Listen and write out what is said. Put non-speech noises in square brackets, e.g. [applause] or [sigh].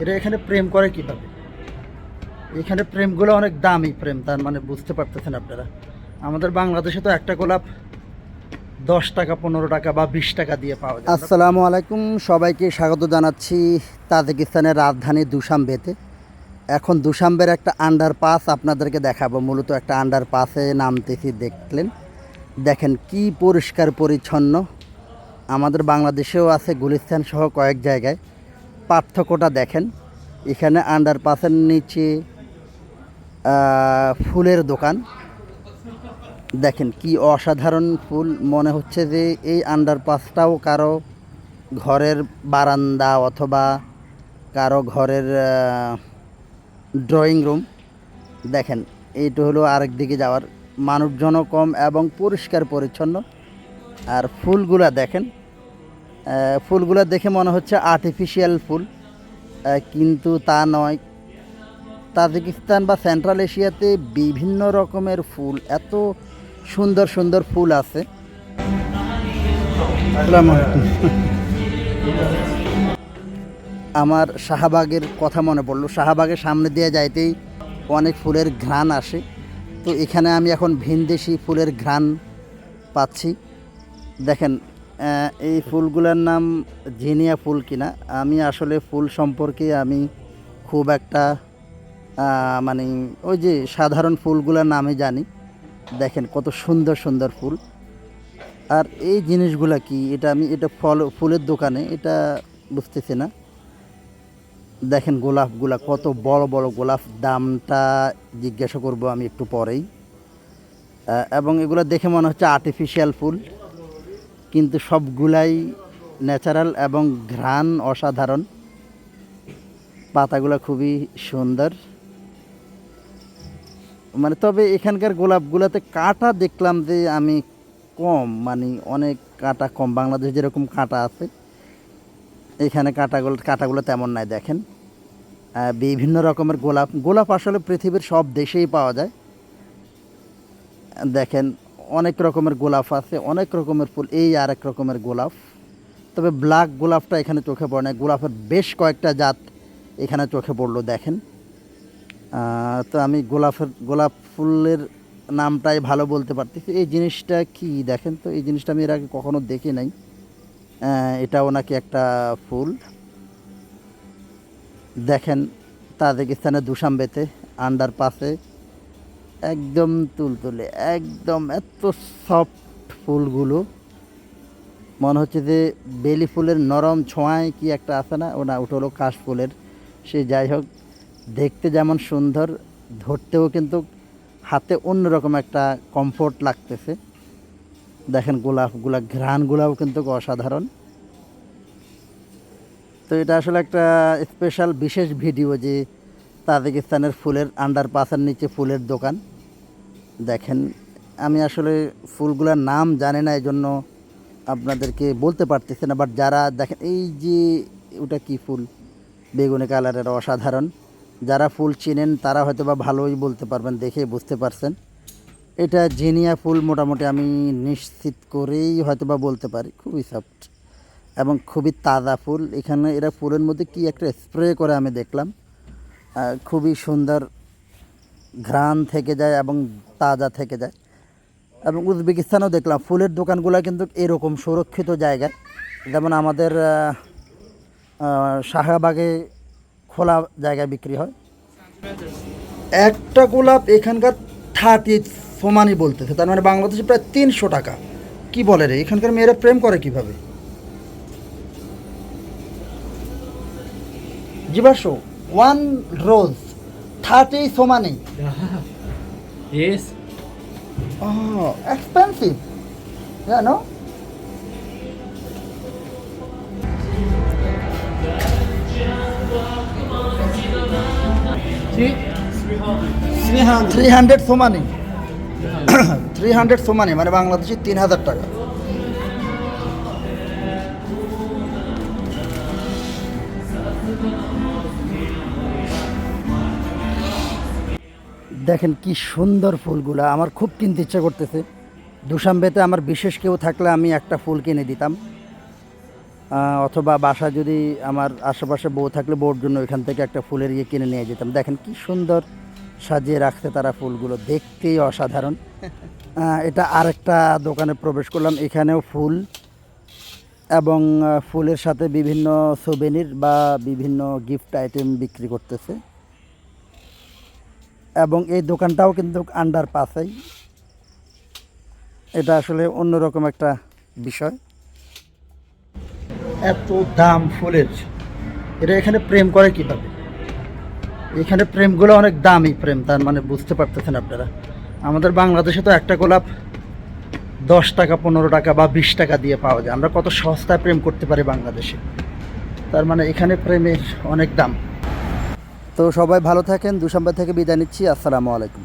এরা এখানে প্রেম করে কীভাবে? এখানে প্রেমগুলো অনেক দামি প্রেম, তার মানে বুঝতে পারতেছেন আপনারা। আমাদের বাংলাদেশে তো একটা গোলাপ দশ টাকা, পনেরো টাকা বা বিশ টাকা দিয়ে পাওয়া যায়। আসসালামু আলাইকুম, সবাইকে স্বাগত জানাচ্ছি তাজিকিস্তানের রাজধানী দুশাম্বেতে। এখন দুশাম্বের একটা আন্ডার পাস আপনাদেরকে দেখাবো, মূলত একটা আন্ডার পাসে নামতেছি দেখলেন। দেখেন কি পরিষ্কার পরিচ্ছন্ন। আমাদের বাংলাদেশেও আছে গুলিস্তান সহ কয়েক জায়গায়। পার্থক্যটা দেখেন। এখানে আন্ডার পাসের নিচে ফুলের দোকান। দেখেন কি অসাধারণ ফুল। মনে হচ্ছে যে এই আন্ডারপাসটাও কারও ঘরের বারান্দা অথবা কারও ঘরের ড্রয়িং রুম দেখেন, এইটা হলো আরেক দিকে যাওয়ার। মানুষজনও কম এবং পরিষ্কার পরিচ্ছন্ন আর ফুলগুলা দেখেন ফুলগুলা দেখে মনে হচ্ছে আর্টিফিশিয়াল ফুল কিন্তু তা নয়। তাজিকিস্তান বা সেন্ট্রাল এশিয়াতে বিভিন্ন রকমের ফুল এত সুন্দর সুন্দর ফুল আছে। আমার শাহবাগের কথা মনে পড়ল। শাহবাগের সামনে দিয়ে যাইতেই অনেক ফুলের ঘ্রাণ আসে। তো এখানে আমি এখন ভিনদেশি ফুলের ঘ্রাণ পাচ্ছি। দেখেন এই ফুলগুলোর নাম জিনিয়া ফুল কিনা। আমি আসলে ফুল সম্পর্কে আমি খুব একটা মানে ওই যে সাধারণ ফুলগুলোর নামে জানি। দেখেন কত সুন্দর সুন্দর ফুল। আর এই জিনিসগুলা কি? এটা আমি, এটা ফল, ফুলের দোকানে, এটা বুঝতেছি না। দেখেন গোলাপগুলা কত বড় বড় গোলাপ। দামটা জিজ্ঞাসা করব আমি একটু পরেই। এবং এগুলো দেখে মনে হচ্ছে আর্টিফিশিয়াল ফুল। কিন্তু সবগুলাই ন্যাচারাল এবং ঘ্রাণ অসাধারণ। পাতাগুলো খুবই সুন্দর। মানে তবে এখানকার গোলাপগুলোতে কাঁটা দেখলাম যে আমি কম মানে অনেক কাঁটা কম। বাংলাদেশ যেরকম কাঁটা আছে, এখানে কাঁটাগুলো কাঁটাগুলো তেমন নাই, দেখেন। বিভিন্ন রকমের গোলাপ। গোলাপ আসলে পৃথিবীর সব দেশেই পাওয়া যায়। দেখেন অনেক রকমের গোলাপ আছে, অনেক রকমের ফুল, এই আর এক রকমের গোলাপ। তবে ব্ল্যাক গোলাপটা এখানে চোখে পড়ে না গোলাপের বেশ কয়েকটা জাত এখানে চোখে পড়ল, দেখেন। তো আমি গোলাপের, গোলাপ ফুলের নামটাই ভালো বলতে পারতেছি। এই জিনিসটা কি, দেখেন তো, এই জিনিসটা আমি এর আগে কখনো দেখি নাই। এটাও নাকি একটা ফুল। দেখেন, তাজিকিস্তানের দুশাম্বেতে আন্ডার পাসে একদম তুলতুলে, একদম এত সফট ফুলগুলো। মনে হচ্ছে যে বেলি ফুলের নরম ছোঁয়ায় কি একটা আছে না? ওটা ওটা হলো কাশ ফুলের। সে যাই হোক, দেখতে যেমন সুন্দর, ধরতেও কিন্তু হাতে অন্যরকম একটা কমফোর্ট লাগতেছে। দেখেন গোলাপগুলা ঘ্রাণগুলাও কিন্তু অসাধারণ। তো এটা আসলে একটা স্পেশাল বিশেষ ভিডিও যে তাজিকিস্তানের ফুলের আন্ডার পাসের নিচে ফুলের দোকান। দেখেন, আমি আসলে ফুলগুলোর নাম জানি না এই জন্য আপনাদেরকে বলতে পারতেছি না বাট যারা দেখেন, এই যে ওটা কি ফুল? বেগুনি কালারের অসাধারণ। যারা ফুল চিনেন, তারা হয়তো বা ভালোই বলতে পারবেন, দেখে বুঝতে পারছেন। এটা জিনিয়া ফুল মোটামুটি আমি নিশ্চিত করেই হয়তো বা বলতে পারি, খুবই সফট এবং খুবই তাজা ফুল। এখানে এরা ফুলের মধ্যে কি একটা স্প্রে করে আমি দেখলাম। খুবই সুন্দর ঘ্রাণ থেকে যায় এবং তাজা থেকে যায়। এবং উজবেকিস্তানেও দেখলাম, ফুলের দোকানগুলো কিন্তু এরকম সুরক্ষিত জায়গায় যেমন আমাদের শাহবাগে খোলা জায়গায় বিক্রি হয়। একটা গোলাপ এখানকার থার্টি সমানই বলতেছে, তার মানে বাংলাদেশে প্রায় তিনশো টাকা। কি বলে রে, এখানকার মেয়েরা প্রেম করে কীভাবে? জীবাশু ওয়ান রোজ thirty Somani [laughs] Yes. Oh, expensive. Yeah, no? Three hundred Somani three hundred Somani মানে বাংলাদেশি তিন হাজার টাকা দেখেন কি সুন্দর ফুলগুলো, আমার খুব কিনতে ইচ্ছা করতেছে। দুশাম্বেতে আমার বিশেষ কেউ থাকলে আমি একটা ফুল কিনে দিতাম। অথবা বাসা যদি আমার আশেপাশে বউ থাকলে বউর জন্য এখান থেকে একটা ফুলের ইয়ে কিনে নিয়ে যেতাম। দেখেন কি সুন্দর সাজিয়ে রাখছে তারা ফুলগুলো, দেখতেই অসাধারণ। এটা আরেকটা দোকানে প্রবেশ করলাম, এখানেও ফুল এবং ফুলের সাথে বিভিন্ন সোভেনির বা বিভিন্ন গিফট আইটেম বিক্রি করতেছে। এবং এই দোকানটাও কিন্তু আন্ডার পাসেই এটা আসলে অন্যরকম একটা বিষয়। এত দাম ফুলের। এটা এখানে প্রেম করে কীভাবে? এখানে প্রেমগুলো অনেক দামি প্রেম, তার মানে বুঝতে পারতেছেন আপনারা। আমাদের বাংলাদেশে তো একটা গোলাপ দশ টাকা, পনেরো টাকা বা বিশ টাকা দিয়ে পাওয়া যায়। আমরা কত সস্তায় প্রেম করতে পারি বাংলাদেশে। তার মানে এখানে প্রেমের অনেক দাম। তো সবাই ভালো থাকেন দুসম্বার থেকে বিদায় নিচ্ছি আসসালামু আলাইকুম।